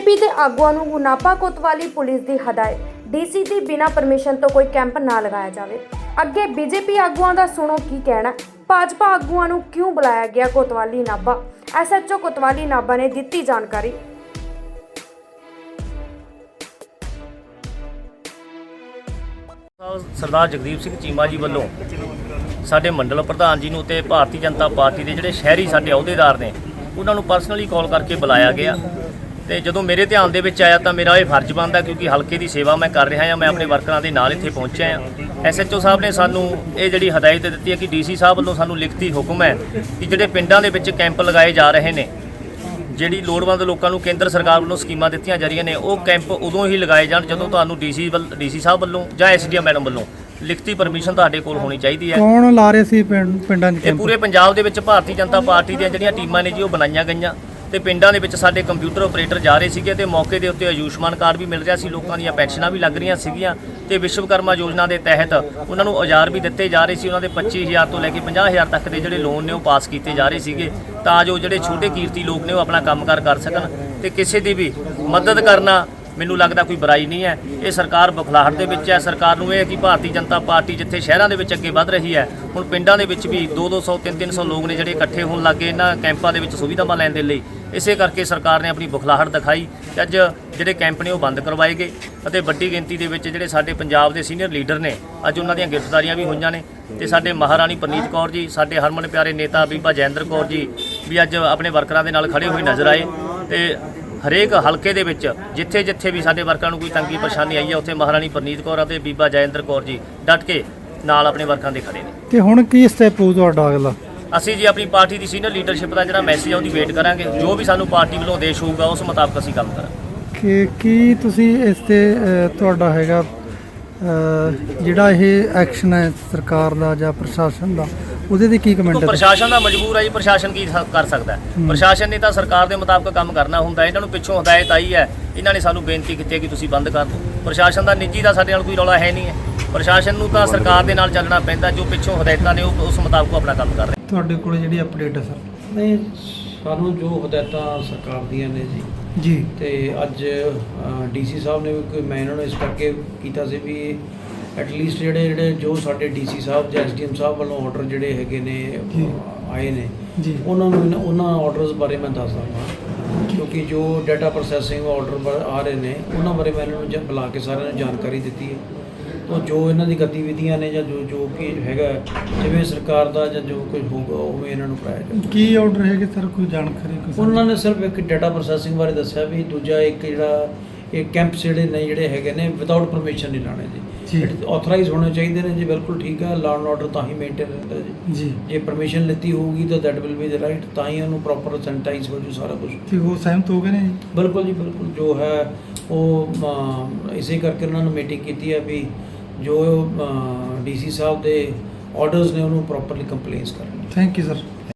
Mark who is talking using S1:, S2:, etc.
S1: BJP ਦੇ ਆਗੂਆਂ ਨੂੰ ਗੁਨਾਪਾ ਕੋਤਵਾਲੀ ਪੁਲਿਸ ਦੀ ਹਦਾਇਤ, ਡੀਸੀ ਦੀ ਬਿਨਾਂ ਪਰਮਿਸ਼ਨ ਤੋਂ ਕੋਈ ਕੈਂਪ ਨਾ ਲਗਾਇਆ ਜਾਵੇ। ਅੱਗੇ ਬੀਜੇਪੀ ਆਗੂਆਂ ਦਾ ਸੁਣੋ ਕੀ ਕਹਿਣਾ, ਭਾਜਪਾ ਆਗੂਆਂ ਨੂੰ ਕਿਉਂ ਬੁਲਾਇਆ ਗਿਆ ਕੋਤਵਾਲੀ ਨਾਭਾ? ਐਸਐਚਓ ਕੋਤਵਾਲੀ ਨਾਭਾ ਨੇ ਦਿੱਤੀ ਜਾਣਕਾਰੀ।
S2: ਸਰਦਾਰ ਜਗਦੀਪ ਸਿੰਘ ਚੀਮਾ ਜੀ ਵੱਲੋਂ ਸਾਡੇ ਮੰਡਲ ਪ੍ਰਧਾਨ ਜੀ ਨੂੰ ਤੇ ਭਾਰਤੀ ਜਨਤਾ ਪਾਰਟੀ ਦੇ ਜਿਹੜੇ ਸ਼ਹਿਰੀ ਸਾਡੇ ਅਹੁਦੇਦਾਰ ਨੇ, ਉਹਨਾਂ ਨੂੰ ਪਰਸਨਲੀ ਕਾਲ ਕਰਕੇ ਬੁਲਾਇਆ ਗਿਆ। ਤੇ ਜਦੋਂ ਮੇਰੇ ਧਿਆਨ ਦੇ ਵਿੱਚ ਆਇਆ ਤਾਂ ਮੇਰਾ ਇਹ ਫਰਜ਼ ਬਣਦਾ ਕਿਉਂਕਿ ਹਲਕੇ ਦੀ ਸੇਵਾ ਮੈਂ ਕਰ ਰਿਹਾ ਹਾਂ ਮੈਂ ਆਪਣੇ ਵਰਕਰਾਂ ਦੇ ਨਾਲ ਇੱਥੇ ਪਹੁੰਚਿਆ ਹਾਂ। ਐਸਐਚਓ ਸਾਹਿਬ ਨੇ ਸਾਨੂੰ ਇਹ ਜਿਹੜੀ ਹਦਾਇਤ ਦਿੱਤੀ ਹੈ ਕਿ ਡੀਸੀ ਸਾਹਿਬ ਵੱਲੋਂ ਸਾਨੂੰ ਲਿਖਤੀ ਹੁਕਮ ਹੈ ਕਿ ਜਿਹੜੇ ਪਿੰਡਾਂ ਦੇ ਵਿੱਚ ਕੈਂਪ ਲਗਾਏ ਜਾ ਰਹੇ ਨੇ ਜਿਹੜੀ ਲੋੜਵੰਦ ਲੋਕਾਂ ਨੂੰ ਕੇਂਦਰ ਸਰਕਾਰ ਵੱਲੋਂ ਸਕੀਮਾਂ ਦਿੱਤੀਆਂ ਜਾ ਰਹੀਆਂ ਨੇ ਉਹ ਕੈਂਪ ਉਦੋਂ ਹੀ ਲਗਾਏ ਜਾਣ ਜਦੋਂ ਤੁਹਾਨੂੰ ਡੀਸੀ ਵੱਲ ਡੀਸੀ ਸਾਹਿਬ ਵੱਲੋਂ ਜਾਂ ਐਸਡੀਐਮ ਮੈਡਮ ਵੱਲੋਂ ਲਿਖਤੀ ਪਰਮਿਸ਼ਨ ਤੁਹਾਡੇ ਕੋਲ ਹੋਣੀ ਚਾਹੀਦੀ ਹੈ।
S3: ਕੌਣ ਲਾ ਰਹੇ ਸੀ ਪਿੰਡ- 'ਚ
S2: ਇਹ ਪੂਰੇ ਪੰਜਾਬ ਦੇ ਵਿੱਚ ਭਾਰਤੀ ਜਨਤਾ ਪਾਰਟੀ ਦੀਆਂ ਜਿਹੜੀਆਂ ਟੀਮਾਂ ਨੇ ਜੀ ਉਹ ਬਣਾਈਆਂ ਗਈਆਂ। ਤੇ ਪਿੰਡਾਂ ਦੇ ਵਿੱਚ ਸਾਡੇ ਕੰਪਿਊਟਰ ਆਪਰੇਟਰ ਜਾ ਰਹੇ ਸੀਗੇ ਤੇ ਮੌਕੇ ਦੇ ਉੱਤੇ ਆਯੁਸ਼ਮਾਨ ਕਾਰਡ ਵੀ ਮਿਲ ਰਿਹਾ ਸੀ, ਲੋਕਾਂ ਦੀਆਂ ਪੈਨਸ਼ਨਾਂ ਵੀ ਲੱਗ ਰਹੀਆਂ ਸੀਗੀਆਂ ਤੇ ਵਿਸ਼ਵਕਰਮਾ ਯੋਜਨਾ ਦੇ ਤਹਿਤ ਉਹਨਾਂ ਨੂੰ ਔਜ਼ਾਰ ਵੀ ਦਿੱਤੇ ਜਾ ਰਹੇ ਸੀ, ਉਹਨਾਂ ਦੇ 25000 ਤੋਂ ਲੈ ਕੇ 50000 ਤੱਕ ਦੇ ਜਿਹੜੇ ਲੋਨ ਨੇ ਉਹ ਪਾਸ ਕੀਤੇ ਜਾ ਰਹੇ ਸੀਗੇ ਤਾਂ ਜੋ ਜਿਹੜੇ ਛੋਟੇ ਕੀਰਤੀ ਲੋਕ ਨੇ ਉਹ ਆਪਣਾ ਕੰਮਕਾਰ ਕਰ ਸਕਣ ਤੇ ਕਿਸੇ ਦੀ ਵੀ ਮਦਦ ਕਰਨਾ ਮੈਨੂੰ ਲੱਗਦਾ ਕੋਈ ਬੁਰਾਈ ਨਹੀਂ ਹੈ। ਇਹ ਸਰਕਾਰ ਬਖਲਾਹਟ ਦੇ ਵਿੱਚ ਹੈ, ਸਰਕਾਰ ਨੂੰ ਇਹ ਹੈ ਕਿ ਭਾਰਤੀ ਜਨਤਾ ਪਾਰਟੀ ਜਿੱਥੇ ਸ਼ਹਿਰਾਂ ਦੇ ਵਿੱਚ ਅੱਗੇ ਵੱਧ ਰਹੀ ਹੈ, ਹੁਣ ਪਿੰਡਾਂ ਦੇ ਵਿੱਚ ਵੀ 2-200 3-300 ਲੋਕ ਨੇ ਜਿਹੜੇ ਇਕੱਠੇ ਹੋਣ ਲੱਗੇ ਇਹਨਾਂ ਕੈਂਪਾਂ ਦੇ ਵਿੱਚ ਸੁਵਿਧਾਵਾਂ ਲੈਣ ਦੇ ਲਈ। ਇਸੇ ਕਰਕੇ ਸਰਕਾਰ ਨੇ ਆਪਣੀ ਬੁਖਲਾਹਟ ਦਿਖਾਈ। ਕਿ ਅੱਜ ਜਿਹੜੇ ਕੈਂਪ ਨੇ ਉਹ ਬੰਦ ਕਰਵਾਏ ਗਏ ਅਤੇ ਵੱਡੀ ਗਿਣਤੀ ਦੇ ਵਿੱਚ ਜਿਹੜੇ ਸਾਡੇ ਪੰਜਾਬ ਦੇ ਸੀਨੀਅਰ ਲੀਡਰ ਨੇ, ਅੱਜ ਉਹਨਾਂ ਦੀਆਂ ਗ੍ਰਿਫਤਾਰੀਆਂ ਵੀ ਹੋਈਆਂ ਨੇ ਤੇ ਸਾਡੇ ਮਹਾਰਾਣੀ ਪ੍ਰਨੀਤ ਕੌਰ ਜੀ, ਸਾਡੇ ਹਰਮਨ ਪਿਆਰੇ ਨੇਤਾ ਬੀਬਾ ਜੈਂਦਰ ਕੌਰ ਜੀ ਵੀ ਅੱਜ ਆਪਣੇ ਵਰਕਰਾਂ ਦੇ ਨਾਲ ਖੜੇ ਹੋਏ ਨਜ਼ਰ ਆਏ ਤੇ ਹਰੇਕ ਹਲਕੇ ਦੇ ਵਿੱਚ ਜਿੱਥੇ ਜਿੱਥੇ ਵੀ ਸਾਡੇ ਵਰਕਰਾਂ ਨੂੰ ਕੋਈ ਤੰਗੀ ਪਰੇਸ਼ਾਨੀ ਆਈ ਹੈ ਉੱਥੇ ਮਹਾਰਾਣੀ ਪ੍ਰਨੀਤ ਕੌਰ ਅਤੇ ਬੀਬਾ ਜੈਂਦਰ ਕੌਰ ਜੀ ਡਟ ਕੇ ਨਾਲ ਆਪਣੇ ਵਰਕਰਾਂ ਦੇ ਖੜੇ ਨੇ।
S3: ਤੇ ਹੁਣ ਕੀ ਸਟੈਪ ਹੋਊ ਤੁਹਾਡਾ ਅਗਲਾ?
S2: ਅਸੀਂ ਜੀ ਆਪਣੀ ਪਾਰਟੀ ਦੀ ਸੀਨੀਅਰ ਲੀਡਰਸ਼ਿਪ ਦਾ ਜਿਹੜਾ ਮੈਸੇਜ ਆ ਉਹਦੀ ਵੇਟ ਕਰਾਂਗੇ। ਜੋ ਵੀ ਸਾਨੂੰ ਪਾਰਟੀ ਵੱਲੋਂ ਆਦੇਸ਼ ਹੋਊਗਾ ਉਸ ਮੁਤਾਬਕ ਅਸੀਂ ਕੰਮ ਕਰਾਂਗੇ।
S3: ਕਿ ਕੀ ਤੁਸੀਂ ਇਸ ਤੇ ਅਹ, ਤੁਹਾਡਾ ਹੈਗਾ ਅਹ, ਜਿਹੜਾ ਇਹ ਐਕਸ਼ਨ ਹੈ ਸਰਕਾਰ ਦਾ ਜਾਂ ਪ੍ਰਸ਼ਾਸਨ ਦਾ ਉਹਦੇ ਤੇ ਕੀ ਕਮੈਂਟ
S2: ਦੇਖੋ
S3: ਹੈ?
S2: ਪ੍ਰਸ਼ਾਸਨ ਦਾ ਮਜਬੂਰ ਹੈ ਜੀ ਪ੍ਰਸ਼ਾਸਨ ਕੀ ਸ- ਕਰ ਸਕਦਾ ਹੈ? ਪ੍ਰਸ਼ਾਸਨ ਨੇ ਤਾਂ ਸਰਕਾਰ ਦੇ ਮੁਤਾਬਕ ਕੰਮ ਕਰਨਾ ਹੁੰਦਾ ਹੈ। ਇਹਨਾਂ ਨੂੰ ਪਿੱਛੋਂ ਹਦਾਇਤ ਆਈ ਹੈ। ਇਹਨਾਂ ਨੇ ਸਾਨੂੰ ਬੇਨਤੀ ਕੀਤੀ ਹੈ ਕਿ ਤੁਸੀਂ ਬੰਦ ਕਰ ਦਿਓ। ਪ੍ਰਸ਼ਾਸਨ ਦਾ ਨਿੱਜੀ ਦਾ ਸਾਡੇ ਨਾਲ ਕੋਈ ਰੌਲਾ ਹੈ ਨਹੀਂ ਹੈ। ਪ੍ਰਸ਼ਾਸਨ ਨੂੰ ਤਾਂ ਸਰਕਾਰ ਦੇ ਨਾਲ ਚੱਲਣਾ ਪੈਂਦਾ। ਜੋ ਪਿੱਛੋਂ ਹਦਾਇਤਾਂ ਨੇ ਉਹ ਉਸ ਮੁਤਾਬਕ ਉਹ ਆਪਣਾ ਕੰਮ ਕਰ ਰਹੇ
S3: ਤੁਹਾਡੇ ਕੋਲ ਜਿਹੜੀ ਅਪਡੇਟ ਹੈ ਸਰ
S4: ਨਹੀਂ ਸਾਨੂੰ ਜੋ ਹਦਾਇਤਾਂ ਸਰਕਾਰ ਦੀਆਂ ਨੇ ਜੀ
S3: ਜੀ।
S4: ਤੇ ਅੱਜ ਡੀਸੀ ਸਾਹਿਬ ਨੇ ਵੀ ਕੋਈ ਮੈਂ ਇਹਨਾਂ ਨੂੰ ਇਸ ਕਰਕੇ ਕੀਤਾ ਸੀ ਵੀ ਐਟ ਲੀਸਟ ਜਿਹੜੇ ਜਿਹੜੇ ਜੋ ਸਾਡੇ ਡੀਸੀ ਸਾਹਿਬ ਜਾਂ ਐਸਡੀਐਮ ਸਾਹਿਬ ਵੱਲੋਂ ਆਰਡਰ ਜਿਹੜੇ ਹੈਗੇ ਨੇ ਆਏ ਨੇ
S3: ਜੀ।
S4: ਉਹਨਾਂ ਨੂੰ ਉਹਨਾਂ ਆਰਡਰਸ ਬਾਰੇ ਮੈਂ ਦੱਸ ਦਾਂਗਾ ਕਿਉਂਕਿ ਜੋ ਡਾਟਾ ਪ੍ਰੋਸੈਸਿੰਗ ਆਰਡਰ ਆ ਰਹੇ ਨੇ ਉਹਨਾਂ ਬਾਰੇ ਮੈਂ ਇਹਨਾਂ ਨੂੰ ਬੁਲਾ ਕੇ ਸਾਰਿਆਂ ਨੂੰ ਜਾਣਕਾਰੀ ਦਿੱਤੀ ਹੈ। ਤਾਂ ਜੋ ਇਹਨਾਂ ਦੀ ਗਤੀਵਿਧੀਆਂ ਨੇ ਜਾਂ ਜੋ ਜੋ ਕਿ ਹੈਗਾ ਜਿਵੇਂ ਸਰਕਾਰ ਦਾ ਜਾਂ ਜੋ ਕੁਝ ਹੋਊਗਾ ਉਵੇਂ ਇਹਨਾਂ ਨੂੰ ਕਰਾਇਆ ਜਾਊਗਾ।
S3: ਕੀ ਆਰਡਰ ਹੈਗੇ? ਸਰ ਕੋਈ ਜਾਣਕਾਰੀ ਕੋਈ
S4: ਉਹਨਾਂ ਨੇ ਸਿਰਫ ਇੱਕ ਡਾਟਾ ਪ੍ਰੋਸੈਸਿੰਗ ਬਾਰੇ ਦੱਸਿਆ ਵੀ ਦੂਜਾ ਇੱਕ ਜਿਹੜਾ ਇਹ ਕੈਂਪ ਜਿਹੜੇ ਨੇ ਜਿਹੜੇ ਹੈਗੇ ਨੇ ਵਿਦਆਊਟ ਪਰਮਿਸ਼ਨ ਨਹੀਂ ਲਾਣੇ
S3: ਜੀ।
S4: ਆਥੋਰਾਈਜ਼ ਹੋਣੇ ਚਾਹੀਦੇ ਨੇ ਜੀ ਬਿਲਕੁਲ ਠੀਕ ਹੈ ਲਾਅ ਐਂਡ ਆਰਡਰ ਤਾਂ ਹੀ ਮੇਨਟੇਨ ਰਹਿੰਦਾ ਜੀ।
S3: ਜੀ।
S4: ਜੇ ਪਰਮਿਸ਼ਨ ਲਿੱਤੀ ਹੋਊਗੀ ਤਾਂ that will be the right ਤਾਂ ਹੀ ਉਹਨੂੰ ਪ੍ਰੋਪਰ ਸੈਨੀਟਾਈਜ਼ ਹੋ ਜੂ ਸਾਰਾ ਕੁਝ
S3: ਤੇ ਉਹ ਸਹਿਮਤ ਹੋ ਗਏ ਨੇ ਜੀ?
S4: ਬਿਲਕੁਲ ਜੀ ਬਿਲਕੁਲ ਜੋ ਹੈ ਉਹ ਇਸੇ ਕਰਕੇ ਉਹਨਾਂ ਨੂੰ ਮੀਟਿੰਗ ਕੀਤੀ ਹੈ ਵੀ ਜੋ ਡੀਸੀ ਸਾਹਿਬ ਦੇ ਆਰਡਰਸ ਨੇ ਉਹਨੂੰ ਪ੍ਰੋਪਰਲੀ ਕੰਪਲੇਂਸ ਕਰਨ
S3: ਥੈਂਕ ਯੂ ਸਰ